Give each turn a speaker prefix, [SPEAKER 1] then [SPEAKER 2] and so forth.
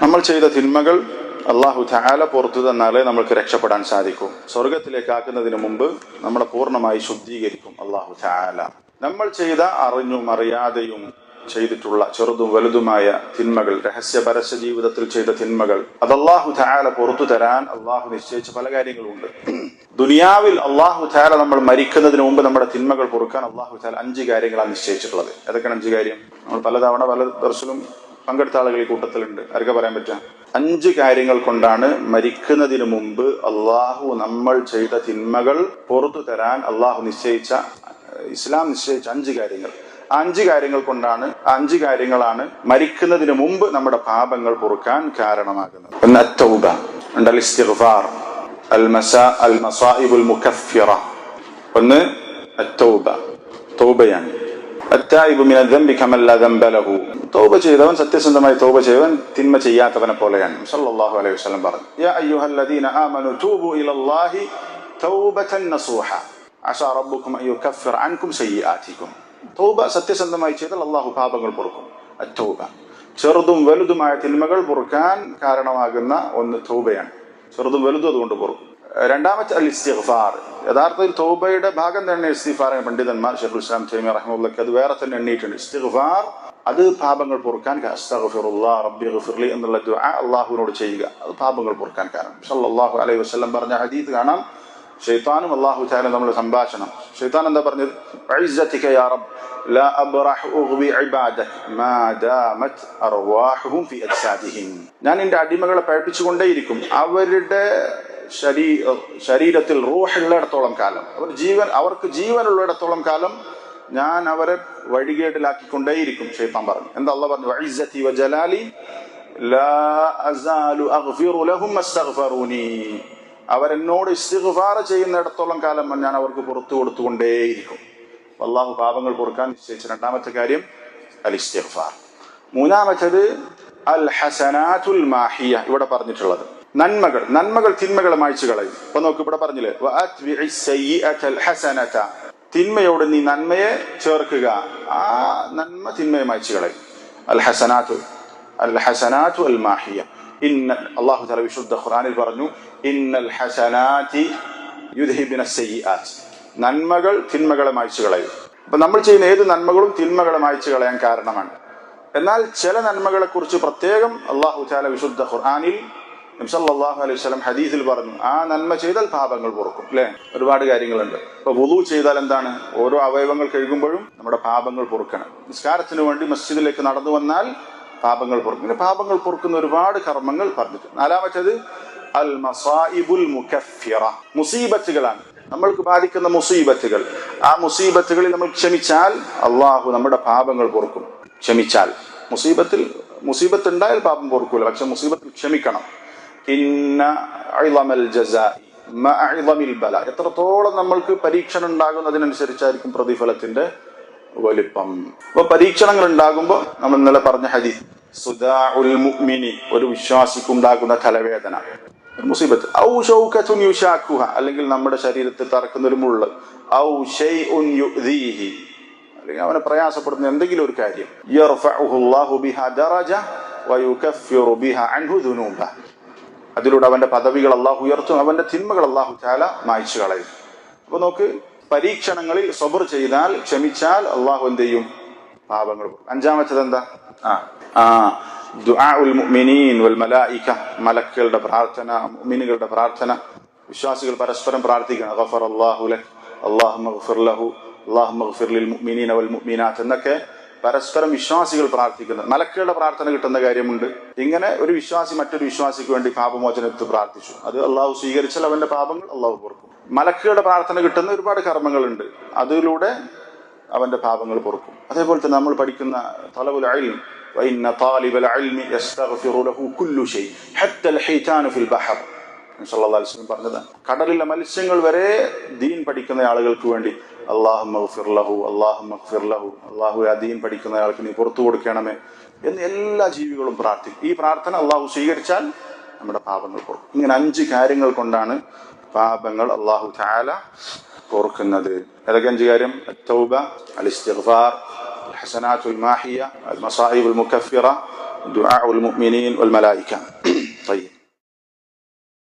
[SPEAKER 1] നമ്മൾ ചെയ്ത തിന്മകൾ അള്ളാഹു ധാല പുറത്തു തന്നാലേ നമ്മൾക്ക് രക്ഷപ്പെടാൻ സാധിക്കൂ. സ്വർഗത്തിലേക്ക് ആക്കുന്നതിന് മുമ്പ് നമ്മളെ പൂർണമായി ശുദ്ധീകരിക്കും അള്ളാഹു ധാല നമ്മൾ ചെയ്ത അറിഞ്ഞും അറിയാതെയും ചെയ്തിട്ടുള്ള ചെറുതും വലുതുമായ തിന്മകൾ രഹസ്യ പരസ്യ ജീവിതത്തിൽ ചെയ്ത തിന്മകൾ അത് അള്ളാഹു ധാല പുറത്തു തരാൻ അള്ളാഹു നിശ്ചയിച്ച പല കാര്യങ്ങളുണ്ട് ദുനിയാവിൽ അള്ളാഹു ധാല നമ്മൾ മരിക്കുന്നതിന് മുമ്പ് നമ്മുടെ തിന്മകൾ പൊറുക്കാൻ അള്ളാഹു ധാല അഞ്ച് കാര്യങ്ങളാണ് നിശ്ചയിച്ചിട്ടുള്ളത്. ഏതൊക്കെയാണ് അഞ്ച് കാര്യം? നമ്മൾ പലതവണ പല ദർശനം പങ്കെടുത്ത ആളുകൾ ഈ കൂട്ടത്തിലുണ്ട്. ആരൊക്കെ പറയാൻ പറ്റുക അഞ്ച് കാര്യങ്ങൾ കൊണ്ടാണ് മരിക്കുന്നതിന് മുമ്പ് അള്ളാഹു നമ്മൾ ചെയ്ത തിന്മകൾ പുറത്തു തരാൻ അള്ളാഹു നിശ്ചയിച്ച ഇസ്ലാം നിശ്ചയിച്ച അഞ്ച് കാര്യങ്ങൾ. അഞ്ച് കാര്യങ്ങൾ കൊണ്ടാണ് അഞ്ച് കാര്യങ്ങളാണ് മരിക്കുന്നതിന് മുമ്പ് നമ്മുടെ പാപങ്ങൾ പൊറുക്കാൻ കാരണമാകുന്നത്. ഒന്ന് ഇസ്തിഗ്ഫാർ അൽ മസാ അൽ മസായിബുൽ മുക്കഫിറ ഒന്ന് തൗബയാണ്. തൗബ ചെയ്തവൻ സത്യസന്ധമായി തോപ ചെയ്തവൻ തിന്മ ചെയ്യാത്തവനെ പോലെയാണ്. സല്ലാഹു അലൈഹി വസ്ലം പറഞ്ഞു. തൂബു സത്യസന്ധമായി ചെയ്താൽ അള്ളാഹു പാപങ്ങൾ പൊറുക്കും. അത്തൗബ. ചെറുതും വലുതുമായ തിന്മകൾ പൊറുക്കാൻ കാരണമാകുന്ന ഒന്ന് തൗബയാണ്. ചെറുതും വലുതും അതുകൊണ്ട് പൊറുക്കും. രണ്ടാമത്തെ അൽ ഇസ്തിഫാർ യഥാർത്ഥത്തിൽ തോബയുടെ ഭാഗം തന്നെ ഇസ്തിഗ്ഫാർ പണ്ഡിതന്മാർ ഷെഖുൽ ഇസ്ലാം തൈമി റഹ്മുള്ളക്ക് അത് വേറെ തന്നെ എണ്ണീട്ടുണ്ട് ഇസ്തിഫാർ അത് പാപങ്ങൾ പൊറുക്കാൻ റബ്ബി എന്നുള്ള അള്ളാഹുവിനോട് ചെയ്യുക. അത് പാപങ്ങൾ പൊറുക്കാൻ കാരണം. സല്ലല്ലാഹു അലൈഹി വസ്ലം പറഞ്ഞ ഹദീസ് കാണാം. ഷെയ്ത്താനും അള്ളാഹു താല നമ്മൾ സംഭാഷണം. ഷെയ്ത്താൻ എന്താ പറഞ്ഞത്? "വഇസ്സതിക യാ റബ്ബ് ലാ അബ്റഹു ഉഗ്ബി ഇബാദക മാ ദാമത് അർവാഹുഹും ഫി അജ്സാദിഹിം. ഞാൻ എന്റെ അടിമകളെ പഴപ്പിച്ചുകൊണ്ടേയിരിക്കും അവരുടെ ശരീ ശരീരത്തിൽ റൂഹുള്ളിടത്തോളം കാലം അവർ ജീവൻ അവർക്ക് ജീവനുള്ളിടത്തോളം കാലം ഞാൻ അവരെ വഴികേടിലാക്കിക്കൊണ്ടേയിരിക്കും ഷെയ്ത്താൻ പറഞ്ഞു. എന്താ അള്ളാഹ് പറഞ്ഞു? "വഇസ്സതി വജലാലി ലാ അസാലു അഗ്ഫിറു ലഹും അസ്തഗ്ഫറൂനി. അവരെന്നോട് ഇസ്തിഗ്ഫാർ ചെയ്യുന്നിടത്തോളം കാലം ഞാൻ അവർക്ക് പുറത്തു കൊടുത്തുകൊണ്ടേയിരിക്കും. അള്ളാഹു പാപങ്ങൾ പൊറുക്കാൻ നിശ്ചയിച്ച രണ്ടാമത്തെ കാര്യം അൽ ഇസ്തിഗ്ഫാർ മൂന്നാമത്തേത് അൽ ഹസനാത്തുൽ മാഹിയ ഇവിടെ പറഞ്ഞിട്ടുള്ളത്. നന്മകൾ നന്മകൾ തിന്മകളെ മായ്ച്ചു കളയും. അപ്പൊ നോക്ക് ഇവിടെ പറഞ്ഞില്ലേ തിന്മയോട് നീ നന്മയെ ചേർക്കുക. ആ നന്മ തിന്മയെ മായ്ച്ചു കളയും. അൽ ഹസനാത്തു അൽ ഹസനാത്തു അൽ മാഹിയ ഇന്ന അള്ളാഹു തല വിശുദ്ധ ഖുറാനിൽ പറഞ്ഞു ഇന്നൽ ഹസനാതി യുദ്ഹിബിന സയ്യിആത്ത് നന്മകൾ തിന്മകളെ മായ്ച്ചു കളയും. അപ്പൊ നമ്മൾ ചെയ്യുന്ന ഏത് നന്മകളും തിന്മകളെ മായ്ച്ചു കളയാൻ കാരണമാണ്. എന്നാൽ ചില നന്മകളെ കുറിച്ച് പ്രത്യേകം അള്ളാഹു താല വിശുദ്ധ ഖുർആാനിൽ നബ്സല്ലാഹു അലൈഹി വസല്ലം ഹദീസിൽ പറഞ്ഞു. ആ നന്മ ചെയ്താൽ പാപങ്ങൾ പൊറുക്കും അല്ലെ? ഒരുപാട് കാര്യങ്ങളുണ്ട്. ഇപ്പൊ വുളു ചെയ്താൽ എന്താണ്? ഓരോ അവയവങ്ങൾ കഴുകുമ്പോഴും നമ്മുടെ പാപങ്ങൾ പൊറുക്കണം. നിസ്കാരത്തിന് വേണ്ടി മസ്ജിദിലേക്ക് നടന്നു വന്നാൽ പാപങ്ങൾ പൊറുക്കും. ഇങ്ങനെ പാപങ്ങൾ പൊറുക്കുന്ന ഒരുപാട് കർമ്മങ്ങൾ പറഞ്ഞിട്ടുണ്ട് നാലാമത്തേത് അൽ മസാഇബുൽ മുഖ്യറ മുസീബത്തുകളാണ്. നമ്മൾക്ക് ബാധിക്കുന്ന മുസീബത്തുകൾ. ആ മുസീബത്തുകളിൽ നമ്മൾ ക്ഷമിച്ചാൽ അള്ളാഹു നമ്മുടെ പാപങ്ങൾ പൊറുക്കും. ക്ഷമിച്ചാൽ. മുസീബത്തിൽ മുസീബത്ത് ഉണ്ടായാൽ പാപം പൊറുക്കൂല. പക്ഷെ മുസീബത്തിൽ ക്ഷമിക്കണം. എത്രത്തോളം നമ്മൾക്ക് പരീക്ഷണം ഉണ്ടാകുന്നതിനനുസരിച്ചായിരിക്കും പ്രതിഫലത്തിന്റെ വലിപ്പം. അപ്പൊ പരീക്ഷണങ്ങൾ ഉണ്ടാകുമ്പോൾ നമ്മൾ ഇന്നലെ പറഞ്ഞ ഹദീസ് സുദാഉൽ മുഅ്മിനി ഒരു വിശ്വാസിക്കുണ്ടാകുന്ന തലവേദന. മുസീബത്ത്. ഔ യുശാക്കുഹ അല്ലെങ്കിൽ നമ്മുടെ ശരീരത്തിൽ തറക്കുന്ന ഒരു മുള്ള്. ഔ ഷൈഉൻ യുദീഹി. അല്ലെങ്കിൽ അവനെ പ്രയാസപ്പെടുന്ന എന്തെങ്കിലും ഒരു കാര്യം. അൻഹു അതിലൂടെ അവന്റെ പദവികൾ അള്ളാഹു ഉയർത്തും അവന്റെ തിന്മകൾ അള്ളാഹു ചാല മായ്ച്ചു കളയും. അപ്പൊ നോക്ക് പരീക്ഷണങ്ങളിൽ സബർ ചെയ്താൽ ക്ഷമിച്ചാൽ അള്ളാഹു എന്ത് ചെയ്യും? പാപങ്ങൾ. അഞ്ചാമത്തത് എന്താ? ആ. മലക്കുകളുടെ പ്രാർത്ഥന മുഅ്മിനുകളുടെ പ്രാർത്ഥന. വിശ്വാസികൾ പരസ്പരം പ്രാർത്ഥിക്കണം. ഗഫർ അള്ളാഹു അള്ളാഹു ലഹു ഗഫിർ ലിൽ മുഅ്മിനീന വൽ മുഅ്മിനാത്ത് എന്നൊക്കെ പരസ്പരം വിശ്വാസികൾ പ്രാർത്ഥിക്കുന്നത് മലക്കുകളുടെ പ്രാർത്ഥന കിട്ടുന്ന കാര്യമുണ്ട് ഇങ്ങനെ ഒരു വിശ്വാസി മറ്റൊരു വിശ്വാസിക്ക് വേണ്ടി പാപമോചനത്തിൽ പ്രാർത്ഥിച്ചു അത് അള്ളാഹു സ്വീകരിച്ചാൽ അവന്റെ പാപങ്ങൾ അള്ളാഹു പൊറുക്കും മലക്കുകളുടെ പ്രാർത്ഥന കിട്ടുന്ന ഒരുപാട് കർമ്മങ്ങളുണ്ട് അതിലൂടെ അവന്റെ പാപങ്ങൾ പൊറുക്കും അതേപോലെ തന്നെ നമ്മൾ പഠിക്കുന്ന തലവുൽ അൽം وإن طالب العلم يستغفر له كل شيء حتى الحيتان في البحر സല്ലല്ലാഹു അലൈഹി വസല്ലം പറഞ്ഞത് കടലിലെ മത്സ്യങ്ങൾ വരെ ദീൻ പഠിക്കുന്ന ആളുകൾക്ക് വേണ്ടി അള്ളാഹു മഗ്ഫിർ ലഹു അള്ളാഹു മഗ്ഫിർ ലഹു അള്ളാഹു ആ ദീൻ പഠിക്കുന്ന ആൾക്ക് നീ പുറത്തു കൊടുക്കണമേ എന്ന് എല്ലാ ജീവികളും പ്രാർത്ഥിക്കും ഈ പ്രാർത്ഥന അള്ളാഹു സ്വീകരിച്ചാൽ നമ്മുടെ പാപങ്ങൾ പൊറുക്കും ഇങ്ങനെ അഞ്ച് കാര്യങ്ങൾ കൊണ്ടാണ് പാപങ്ങൾ അള്ളാഹു താല പൊറുക്കുന്നത് ഏതൊക്കെ അഞ്ച് കാര്യം التوبة الاستغفار الحسنات الماحية المصائب المكفرة ദുആ ഉൽ മുഅ്മിനീൻ വൽ മലായിക്ക